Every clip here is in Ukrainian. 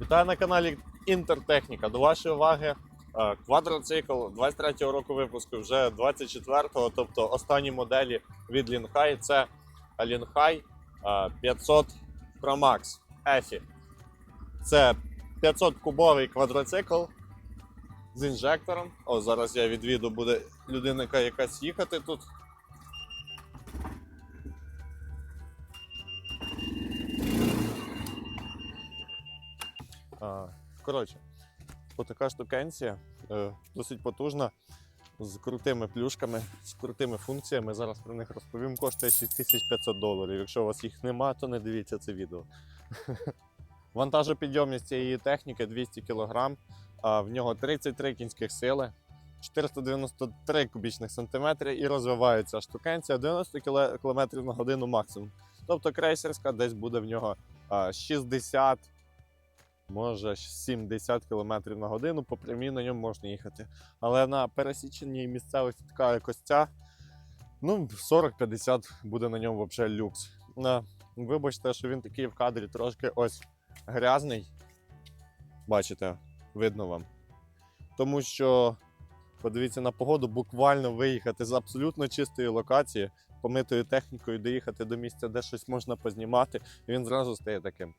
Вітаю на каналі Інтертехніка. До вашої уваги е, квадроцикл 23-го року випуску, вже 24-го, тобто останні моделі від Linhai. Це е, 500 Pro Max EFI. Це 500 кубовий квадроцикл з інжектором. О, зараз я відвіду, буде людина яка якась їхати тут. Коротше, отака штукенція е, досить потужна, з крутими плюшками, з крутими функціями. Зараз про них розповім. Коштує 6500 доларів. Якщо у вас їх нема, то не дивіться це відео. Вантажопідйомність цієї техніки 200 кг, а в нього 33 кінських сили, 493 кубічних сантиметри і розвивається штукенція 90 км на годину максимум. Тобто крейсерська десь буде в нього а, 60 може 70 км на годину, по прямій на ньому можна їхати. Але на пересіченій місцевості така як ось ця, ну 40-50 буде на ньому взагалі люкс. Е, Вибачте, що він такий в кадрі трошки ось грязний. Бачите, видно вам. Тому що, подивіться на погоду, буквально виїхати з абсолютно чистої локації, помитою технікою, доїхати до місця, де щось можна познімати, і він зразу стає таким.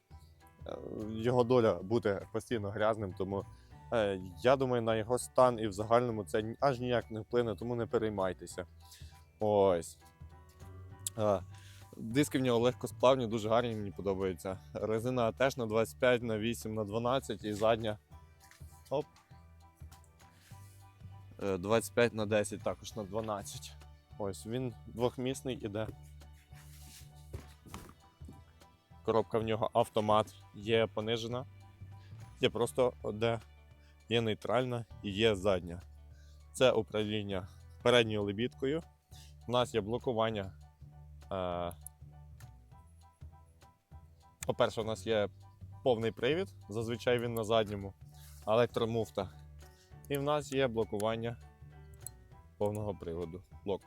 Е, Його доля бути постійно грязним, тому е, я думаю, на його стан і в загальному це аж ніяк не вплине, тому не переймайтеся. Ось. Е, Диски в нього легкосплавні, дуже гарні, мені подобаються. Резина теж на 25, на 8, на 12 і задня. Оп. Е, 25 на 10, також на 12. Ось він двохмісний іде. Коробка в нього автомат, є понижена, є просто де, є нейтральна і є задня. Це управління передньою лебідкою. У нас є блокування. Е, по-перше, у нас є повний привід, зазвичай він на задньому, електромуфта. І в нас є блокування повного приводу. Блок.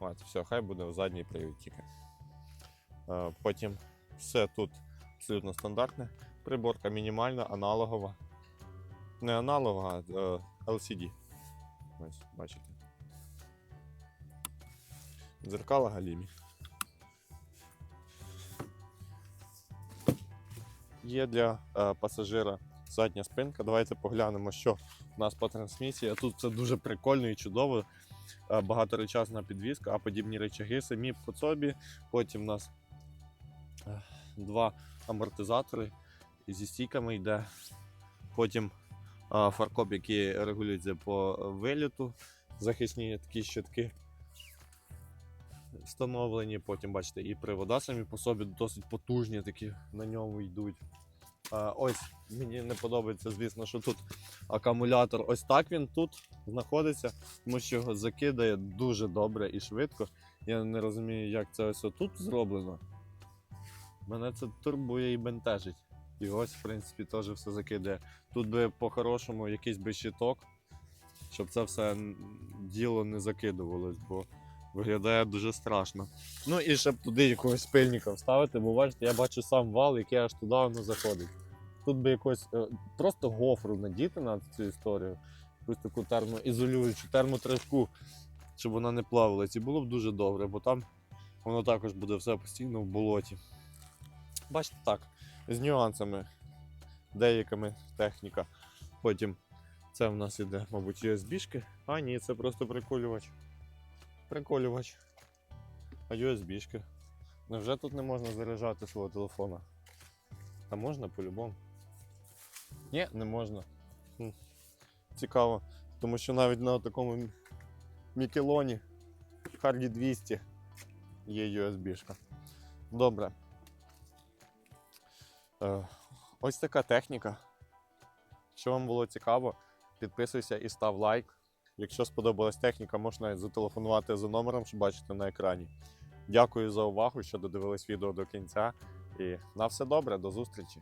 От, все, хай буде в задній привід тільки. Е, Потім все тут абсолютно стандартне. Приборка мінімальна, аналогова. Не аналогова, а е, LCD. Ось, бачите. Дзеркала галімі. Є для е, пасажира задня спинка. Давайте поглянемо, що у нас по трансмісії. Тут це дуже прикольно і чудово. Багаторечасна підвізка, а подібні речаги самі по собі. Потім у нас два амортизатори зі стійками йде. Потім фаркоп, який регулюється по виліту, захисні такі щитки встановлені. Потім, бачите, і привода самі по собі досить потужні, такі на ньому йдуть. Ось мені не подобається, звісно, що тут акумулятор. Ось так він тут знаходиться, тому що його закидає дуже добре і швидко. Я не розумію, як це ось тут зроблено. Мене це турбує і бентежить. І ось, в принципі, теж все закидає. Тут би по-хорошому якийсь би щиток, щоб це все діло не закидувалось, бо виглядає дуже страшно. Ну і щоб туди якогось пильника вставити, бо бачите, я бачу сам вал, який аж туди воно заходить. Тут би якось е, просто гофру надіти на цю історію, якусь таку термоізолюючу, термотряску, щоб вона не плавалась. І було б дуже добре, бо там воно також буде все постійно в болоті. Бачите, так, з нюансами, деякими техніка. Потім це в нас іде, мабуть, USB-шки. А ні, це просто приколювач. Приколювач. А USB-шки. Невже тут не можна заряджати свого телефона? А можна по-любому? Ні, не можна. Хм. Цікаво. Тому що навіть на такому Мікелоні Харді 200 є USB-шка. Добре. Е, ось така техніка. Якщо вам було цікаво, підписуйся і став лайк. Якщо сподобалась техніка, можна зателефонувати за номером, що бачите на екрані. Дякую за увагу, що додивились відео до кінця. І на все добре, до зустрічі!